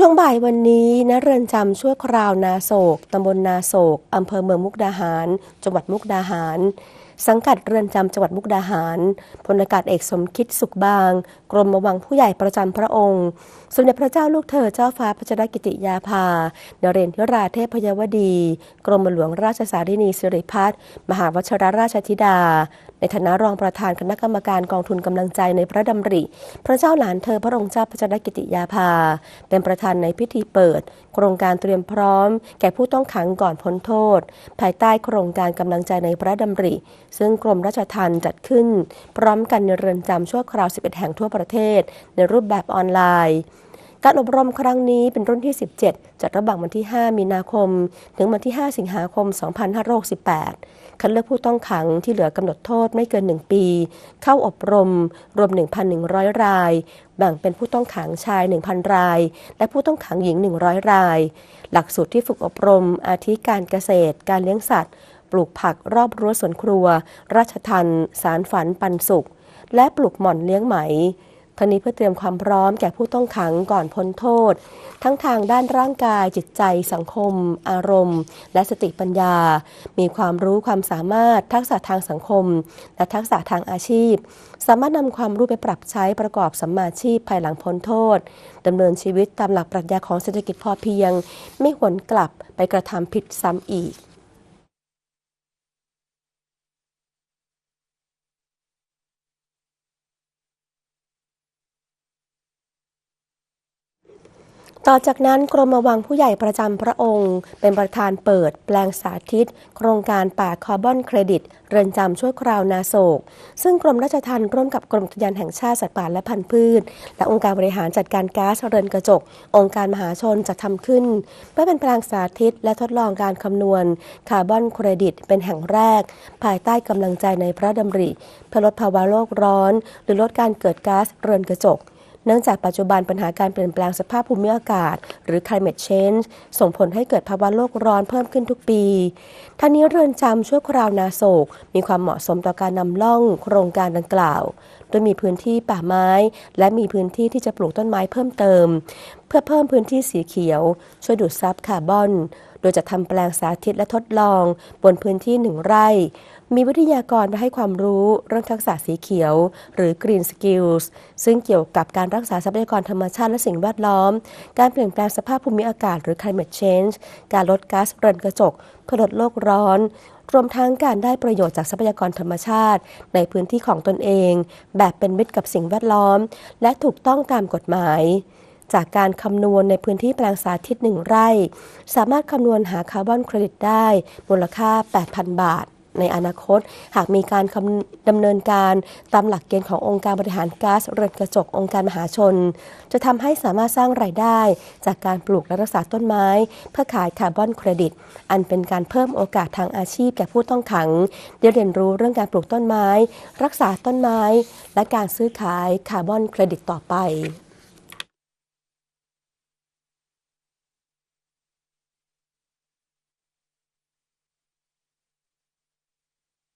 ช่วงบ่ายวันนี้ณเรือนจำชั่วคราวนาโศกตำบลนาโศกอำเภอเมืองมุกดาหาร จังหวัดมุกดาหาร สังกัดเรือนจำจังหวัดมุกดาหารพลอากาศเอกสมคิดสุขบาง กรมวังผู้ใหญ่ประจำพระองค์ สมเด็จพระเจ้าลูกเธอเจ้าฟ้าพัชรกิติยาภาเดเรนทิราเทพยวดี กรมหลวงราชสารินีสิริพัฒน์มหาวชรราชธิดาในฐานะรองประธานคณะกรรมการกองทุนกำลังใจในพระดำริ พระเจ้าหลานเธอพระองค์เจ้าพัชรกิติยาภา เป็นประธานในพิธีเปิด โครงการเตรียมพร้อม แก่ผู้ต้องขังก่อนพ้นโทษ ภายใต้โครงการกำลังใจในพระดำริ ซึ่งกรมราชทัณฑ์จัดขึ้น พร้อมกันในเรือนจำชั่วคราว 11 แห่งทั่วประเทศ ในรูปแบบออนไลน์ การอบรมครั้งนี้เป็นรุ่นที่ 17 จัดระหว่างวันที่ 5 มีนาคม ถึงวันที่ 5 สิงหาคม 2568 คัดเลือกผู้ต้องขังที่เหลือกำหนดโทษไม่เกิน 1 ปี เข้าอบรม รวม 1,100 ราย แบ่งเป็นผู้ต้องขังชาย 1,000 ราย และผู้ต้องขังหญิง 100 ราย หลักสูตรที่ฝึกอบรม อาทิการเกษตร การเลี้ยงสัตว์ ปลูกผักรอบรั้วสวนครัว ราชทัน สารฝันปันสุข และปลูกหม่อนเลี้ยงไหม ทั้งนี้เพื่อเตรียมความพร้อมแก่ผู้ต้องขังก่อนพ้นโทษ ทั้งทางด้านร่างกายจิตใจ สังคม อารมณ์ และสติปัญญา มีความรู้ความสามารถ ทักษะทางสังคม และทักษะทางอาชีพ สามารถนำความรู้ไปปรับใช้ประกอบสัมมาชีพภายหลังพ้นโทษดำเนินชีวิตตามหลักปรัชญาของเศรษฐกิจพอเพียง ไม่หวนกลับไปกระทำผิดซ้ำอีก ต่อจากนั้นกรมวังผู้ใหญ่ประจำพระองค์ เป็นประธานเปิดแปลงสาธิต โครงการป่าคาร์บอนเครดิต เรือนจำชั่วคราวนาโศก ซึ่งกรมราชทัณฑ์ร่วมกับกรมอุทยานแห่งชาติสัตว์ป่าและพันธุ์พืช และองค์การบริหารจัดการก๊าซเรือนกระจก องค์การมหาชนจะทำขึ้น เพื่อเป็นแปลงสาธิต และทดลองการคำนวณคาร์บอนเครดิต เป็นแห่งแรก ภายใต้กำลังใจในพระดำริเพื่อลดภาวะโลกร้อน หรือลดการเกิดก๊าซเรือนกระจก เนื่องจากปัจจุบันปัญหาการเปลี่ยนแปลงสภาพภูมิอากาศ หรือ climate change ส่งผลให้เกิดภาวะโลกร้อนเพิ่มขึ้นทุกปีท่านี้เรือนจำชั่วคราวนาโศก มีความเหมาะสมต่อการนำล่องโครงการดังกล่าว โดยมีพื้นที่ป่าไม้ และมีพื้นที่ที่จะปลูกต้นไม้เพิ่มเติม เพื่อเพิ่มพื้นที่สีเขียว ช่วยดูดซับคาร์บอนโดยจะทำแปลงสาธิตและทดลอง บนพื้นที่หนึ่งไร่ มีวิทยากรมาให้ความรู้เรื่องทักษะสีเขียว หรือ Green Skills ซึ่งเกี่ยวกับการรักษาทรัพยากรธรรมชาติและสิ่งแวดล้อม การเปลี่ยนแปลงสภาพภูมิอากาศหรือ climate change การลดก๊าซเรือนกระจกเพื่อลดโลกร้อนรวมทั้งการได้ประโยชน์จากทรัพยากรธรรมชาติ ในพื้นที่ของตนเอง แบบเป็นมิตรกับสิ่งแวดล้อม และถูกต้องตามกฎหมาย จากการคำนวณในพื้นที่แปลงสาธิตหนึ่งไร่ สามารถคำนวณหาคาร์บอนเครดิตได้ มูลค่า 8,000 บาทในอนาคต หากมีการดำเนินการตามหลักเกณฑ์ขององค์การบริหารก๊าซเรือนกระจกองค์การมหาชน จะทำให้สามารถสร้างรายได้ จากการปลูกและรักษาต้นไม้ เพื่อขายคาร์บอนเครดิต อันเป็นการเพิ่มโอกาสทางอาชีพแก่ผู้ต้องขัง ได้เรียนรู้เรื่องการปลูกต้นไม้ รักษาต้นไม้ และการซื้อขายคาร์บอนเครดิตต่อไป